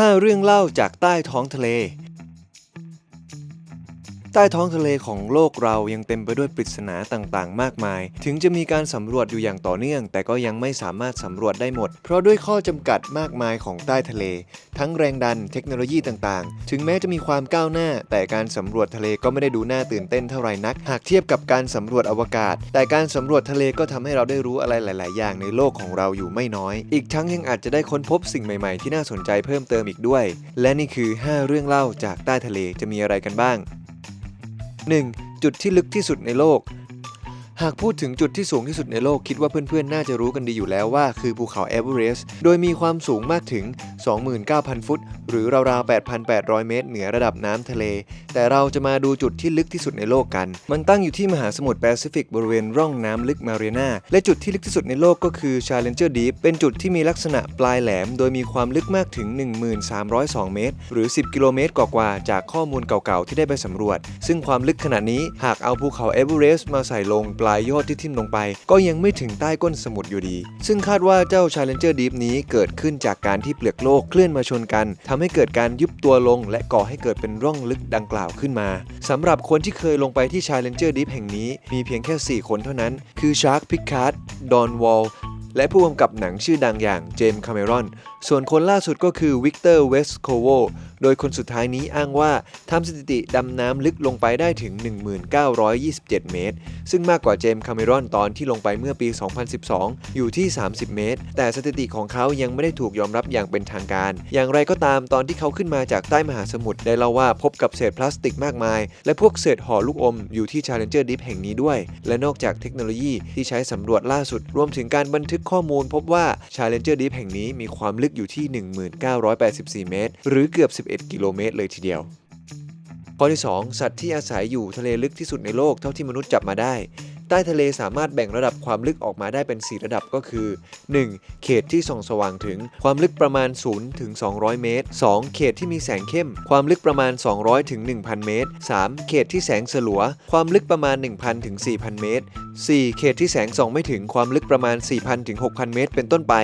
5 เรื่องเล่าจากใต้ท้องทะเล ใต้ท้องทะเลของโลกเรายังเต็มไปด้วยปริศนาต่างๆ มากมาย ถึงจะมีการสำรวจอยู่อย่างต่อเนื่อง แต่ก็ยังไม่สามารถสำรวจได้หมด เพราะด้วยข้อจำกัดมากมายของใต้ทะเล ทั้งแรงดันเทคโนโลยีต่างๆ ถึงแม้จะมีความก้าวหน้า แต่การสำรวจทะเลก็ไม่ได้ดูน่าตื่นเต้นเท่าไหร่นัก หากเทียบกับการสำรวจอวกาศ แต่การสำรวจทะเลก็ทำให้เราได้รู้อะไรหลาย ๆ อย่างในโลกของเราอยู่ไม่น้อย อีกทั้งยังอาจจะได้ค้นพบสิ่งใหม่ ๆ ที่น่าสนใจเพิ่มเติมอีกด้วย และนี่คือ 5 เรื่องเล่าจากใต้ทะเลจะมีอะไรกันบ้าง 1. จุดที่ลึกที่สุดในโลก หากพูดถึงจุดที่สูงที่สุดในโลกคิดว่าเพื่อนๆ น่าจะรู้กันดีอยู่แล้วว่าคือภูเขาเอเวอเรสต์โดยมีความสูงมากถึง 29,000 ฟุต หรือราวๆ 8,800 เมตร เหนือระดับน้ำทะเล แต่เราจะมาดูจุดที่ลึกที่สุดในโลกกัน มันตั้งอยู่ที่มหาสมุทรแปซิฟิกบริเวณร่องน้ำลึกมาเรียนาและจุดที่ลึกที่สุดในโลกก็คือ Challenger Deep เป็นจุดที่มีลักษณะปลายแหลม โดยมีความลึกมากถึง 1302 เมตร หรือ 10 กิโลเมตรกว่าๆจากข้อมูลเก่าๆที่ได้ไปสำรวจ ซึ่งความลึกขนาดนี้หากเอาภูเขาเอเวอเรสต์มาใส่ลงปลายยอดที่ทิ่มลงไป ก็ยังไม่ถึงใต้ก้นสมุทรอยู่ดี ซึ่งคาดว่าเจ้า Challenger Deep นี้เกิดขึ้นจากการที่เปลือกโลกเคลื่อนมาชนกันทำให้เกิดการยุบตัวลง และก่อให้เกิดเป็นร่องลึกดังกล่าวขึ้นมาสำหรับคนที่เคยลงไปที่ Challenger Deep แห่งนี้ มีเพียงแค่ 4 คนเท่านั้น คือ Shark Picard Don Wall และผู้กำกับหนังชื่อดังอย่างเจมส์คาเมรอน ส่วนคนล่าสุดก็คือวิกเตอร์เวสโคโว โดยคนสุดท้ายนี้อ้างว่าทำสถิติดำน้ำลึกลงไปได้ถึง 1927 เมตร ซึ่งมากกว่าเจมส์คาเมรอนตอนที่ลงไปเมื่อปี 2012 อยู่ที่ 30 เมตร แต่สถิติของเขายังไม่ได้ถูกยอมรับอย่างเป็นทางการ อย่างไรก็ตามตอนที่เขาขึ้นมาจากใต้มหาสมุทรได้เล่าว่าพบกับเศษพลาสติกมากมาย และพวกเศษห่อลูกอมอยู่ที่ Challenger Deep แห่งนี้ด้วย และนอกจากเทคโนโลยีที่ใช้สำรวจล่าสุดรวมถึงการบันทึกข้อมูลพบว่า Challenger Deep แห่งนี้มีความลึกอยู่ที่ 1984 เมตร หรือเกือบ 11 กิโลเมตรเลยทีเดียว ข้อที่ 2 สัตว์ที่อาศัยอยู่ทะเลลึกที่สุดในโลกเท่าที่มนุษย์จับมาได้ ใต้ทะเลสามารถแบ่งระดับความลึกออกมาได้เป็น 4 ระดับก็คือ 1. เขตที่ส่องสว่างถึงความลึกประมาณ0ถึง200 เมตร 2. เขตที่มีแสงเข้ม ความลึกประมาณ 200ถึง1,000 เมตร 3. เขตที่แสงสลัว ความลึกประมาณ 1,000ถึง4,000 เมตร 4. เขตที่แสงส่องไม่ถึงความลึกประมาณ 4,000ถึง6,000 เมตร เป็นต้นไป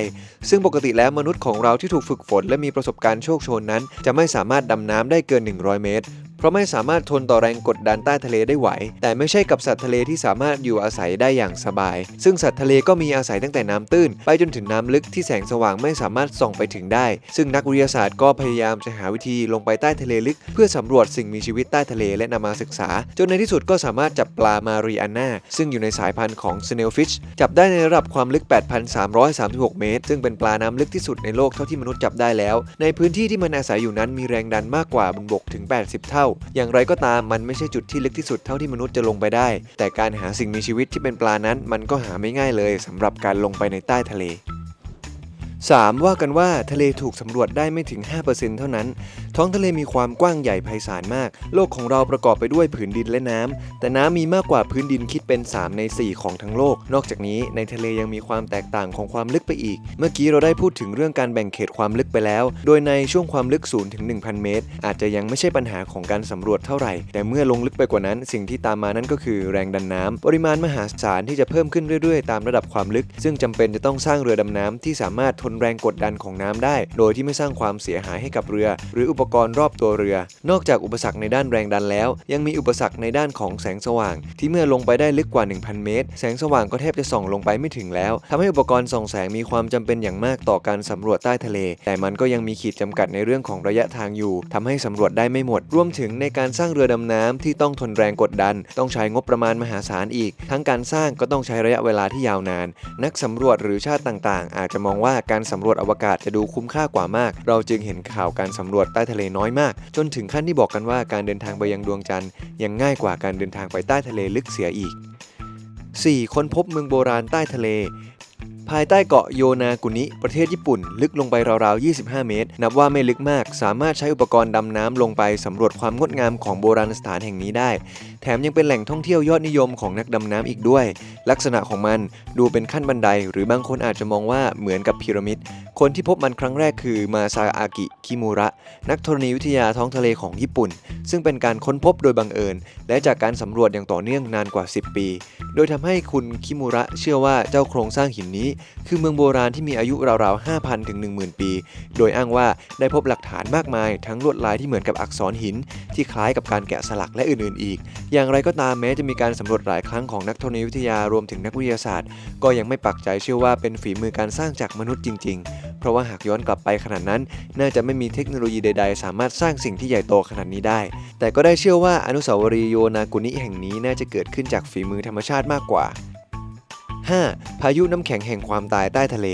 ซึ่งปกติแล้วมนุษย์ของเราที่ถูกฝึกฝน และมีประสบการณ์โชคโชนนั้น จะไม่สามารถดำน้ำได้เกิน 100 เมตร เพราะไม่สามารถทนต่อแรงกดดันใต้ทะเลได้ไหว แต่ไม่ใช่กับสัตว์ทะเลที่สามารถอยู่อาศัยได้อย่างสบาย ซึ่งสัตว์ทะเลก็มีอาศัยตั้งแต่น้ำตื้น ไปจนถึงน้ำลึกที่แสงสว่างไม่สามารถส่องไปถึงได้ ซึ่งนักวิทยาศาสตร์ก็พยายามจะหาวิธีลงไปใต้ทะเลลึก เพื่อสำรวจสิ่งมีชีวิตใต้ทะเลและนำมาศึกษา จนในที่สุดก็สามารถจับปลามารีอาน่าซึ่งอยู่ในสายพันธุ์ของ snailfish จับได้ในระดับความลึก 8,336 เมตร ซึ่งเป็นปลาน้ำลึกที่สุดในโลกเท่าที่มนุษย์จับได้แล้ว ในพื้นที่ที่มันอาศัยอยู่นั้นมีแรงดันมากกว่าบนบกถึง 80 เท่าอย่างไรก็ตามมันไม่ใช่จุดที่ลึกที่สุดเท่าที่มนุษย์จะลงไปได้ แต่การหาสิ่งมีชีวิตที่เป็นปลานั้น มันก็หาไม่ง่ายเลยสำหรับการลงไปในใต้ทะเล 3. ว่ากันว่าทะเลถูกสำรวจได้ไม่ถึง 5%เท่านั้น ท้องทะเลมีความกว้างใหญ่ไพศาลมาก โลกของเราประกอบไปด้วยผืนดินและน้ำแต่น้ำมีมากกว่าพื้นดินคิดเป็น 3 ใน 4 ของทั้งโลก นอกจากนี้ในทะเลยังมีความแตกต่างของความลึกไปอีก เมื่อกี้เราได้พูดถึงเรื่องการแบ่งเขตความลึกไปแล้ว โดยในช่วงความลึก0ถึง1,000 เมตร อาจจะยังไม่ใช่ปัญหาของการสำรวจเท่าไหร่ แต่เมื่อลงลึกไปกว่านั้น สิ่งที่ตามมานั่นก็คือแรงดันน้ำปริมาณมหาศาลที่จะเพิ่มขึ้นเรื่อยๆ ตามระดับความลึก ซึ่งจำเป็นจะต้องสร้างเรือดำน้ำที่สามารถทนแรงกดดันของน้ำได้ โดยที่ไม่สร้างความเสียหายให้กับเรือ หรืออุปกรณ์รอบตัวเรือ นอกจากอุปสรรคในด้านแรงดันแล้ว ยังมีอุปสรรคในด้านของแสงสว่าง ที่เมื่อลงไปได้ลึกกว่า 1,000 เมตร แสงสว่างก็แทบจะส่องลงไปไม่ถึงแล้วทำให้อุปกรณ์ส่องแสงมีความจำเป็นอย่างมากต่อการสำรวจใต้ทะเล แต่มันก็ยังมีขีดจำกัดในเรื่องของระยะทางอยู่ทำให้สำรวจได้ไม่หมด รวมถึงในการสร้างเรือดำน้ำที่ต้องทนแรงกดดัน ต้องใช้งบประมาณมหาศาลอีก ทั้งการสร้างก็ต้องใช้ระยะเวลาที่ยาวนาน นักสำรวจหรือชาติต่างๆ อาจจะมองว่าการสำรวจอวกาศจะดูคุ้มค่ากว่ามาก เราจึงเห็นข่าวการสำรวจใต้ทะเลน้อยมาก จนถึงขั้นที่บอกกันว่าการเดินทางไปยังดวงจันทร์ยังง่ายกว่าการเดินทางไปใต้ทะเลลึกเสียอีก 4. ค้นพบเมืองโบราณใต้ทะเล ภายใต้เกาะโยนากุนิ ประเทศญี่ปุ่น ลึกลงไปราวๆ 25 เมตร นับว่าไม่ลึกมาก สามารถใช้อุปกรณ์ดำน้ำลงไปสำรวจความงดงามของโบราณสถานแห่งนี้ได้แถมยังเป็นแหล่งท่องเที่ยวยอดนิยมของนักดำน้ำอีกด้วย ลักษณะของมันดูเป็นขั้นบันได หรือบางคนอาจจะมองว่าเหมือนกับพีระมิด คนที่พบมันครั้งแรกคือมาซาอากิ คิมูระ นักธรณีวิทยาท้องทะเลของญี่ปุ่น ซึ่งเป็นการค้นพบโดยบังเอิญ และจากการสำรวจอย่างต่อเนื่องนานกว่า 10 ปี โดยทำให้คุณคิมูระเชื่อว่าเจ้าโครงสร้างหินนี้ คือเมืองโบราณที่มีอายุราวๆ 5,000 ถึง 10,000 ปี โดยอ้างว่าได้พบหลักฐานมากมาย ทั้งลวดลายที่เหมือนกับอักษรหิน ที่คล้ายกับการแกะสลักและอื่นๆ อีก อย่างไรก็ตามแม้จะมีการสำรวจหลายครั้งของนักธรณีวิทยารวมถึงนักวิทยาศาสตร์ ก็ยังไม่ปักใจเชื่อว่าเป็นฝีมือการสร้างจากมนุษย์จริง ๆ เพราะว่าหากย้อนกลับไปขนาดนั้น น่าจะไม่มีเทคโนโลยีใด ๆ สามารถสร้างสิ่งที่ใหญ่โตขนาดนี้ได้ แต่ก็ได้เชื่อว่าอนุสาวรีย์โยนากุนิแห่งนี้น่าจะเกิดขึ้นจากฝีมือธรรมชาติมากกว่า 5. พายุน้ำแข็งแห่งความตายใต้ทะเล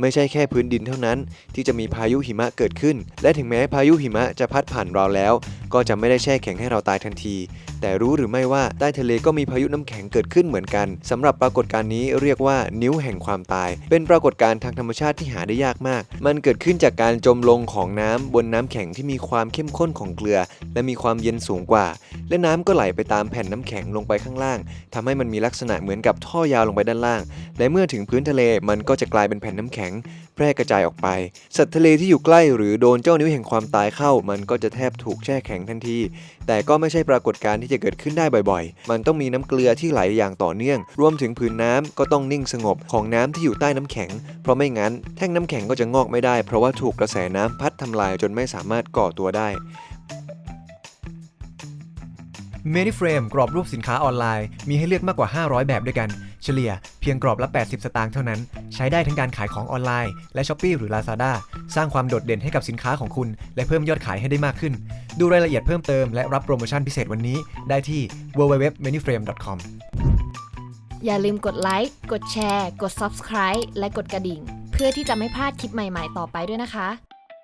ไม่ใช่แค่พื้นดินเท่านั้น ที่จะมีพายุหิมะเกิดขึ้น และถึงแม้พายุหิมะจะพัดผ่านเราแล้ว ก็จะไม่ได้แช่แข็งให้เราตายทันที แต่รู้หรือไม่ว่าใต้ทะเลก็มีพายุน้ำแข็งเกิดขึ้นเหมือนกันสำหรับปรากฏการณ์นี้เรียกว่านิ้วแห่งความตาย เป็นปรากฏการณ์ทางธรรมชาติที่หาได้ยากมาก มันเกิดขึ้นจากการจมลงของน้ำบนน้ำแข็งที่มีความเข้มข้นของเกลือ และมีความเย็นสูงกว่า และน้ำก็ไหลไปตามแผ่นน้ำแข็งลงไปข้างล่างทำให้มันมีลักษณะเหมือนกับท่อยาวลงไปด้านล่าง และเมื่อถึงพื้นทะเลมันก็จะกลายเป็นแผ่นน้ำแข็ง ร่กระจายออกไป สัตว์ทะเลที่อยู่ใกล้หรือโดนเจ้านิ้วแห่งความตายเข้า มันก็จะแทบถูกแช่แข็งทันที แต่ก็ไม่ใช่ปรากฏการณ์ที่จะเกิดขึ้นได้บ่อยๆ มันต้องมีน้ำเกลือที่ไหลอย่างต่อเนื่อง รวมถึงผืนน้ำก็ต้องนิ่งสงบของน้ำที่อยู่ใต้น้ำแข็ง เพราะไม่งั้นแท่งน้ำแข็งก็จะงอกไม่ได้ เพราะว่าถูกกระแสน้ำพัดทำลายจนไม่สามารถก่อตัวได้ m a n y f r a m e กรอบรูปสินค้าออนไลน์มีให้เลือกมากกว่า 500 แบบด้วยกัน เฉลี่ยเพียงกรอบละ 80 สตางค์เท่านั้น ใช้ได้ทั้งการขายของออนไลน์ และ s h อ p e e หรือ Lazada สร้างความโดดเด่นให้กับสินค้าของคุณ และเพิ่มยอดขายให้ได้มากขึ้น ดูรายละเอียดเพิ่มเติมและรับโปรโมชั่นพิเศษวันนี้ ได้ที่ www.manyframe.com อย่าลืมกดไลค์ กดแชร์ กด Subscribe และกดกระดิ่ง เพื่อที่จะไม่พลาดคลิปใหม่ ๆ ต่อไปด้วยนะคะ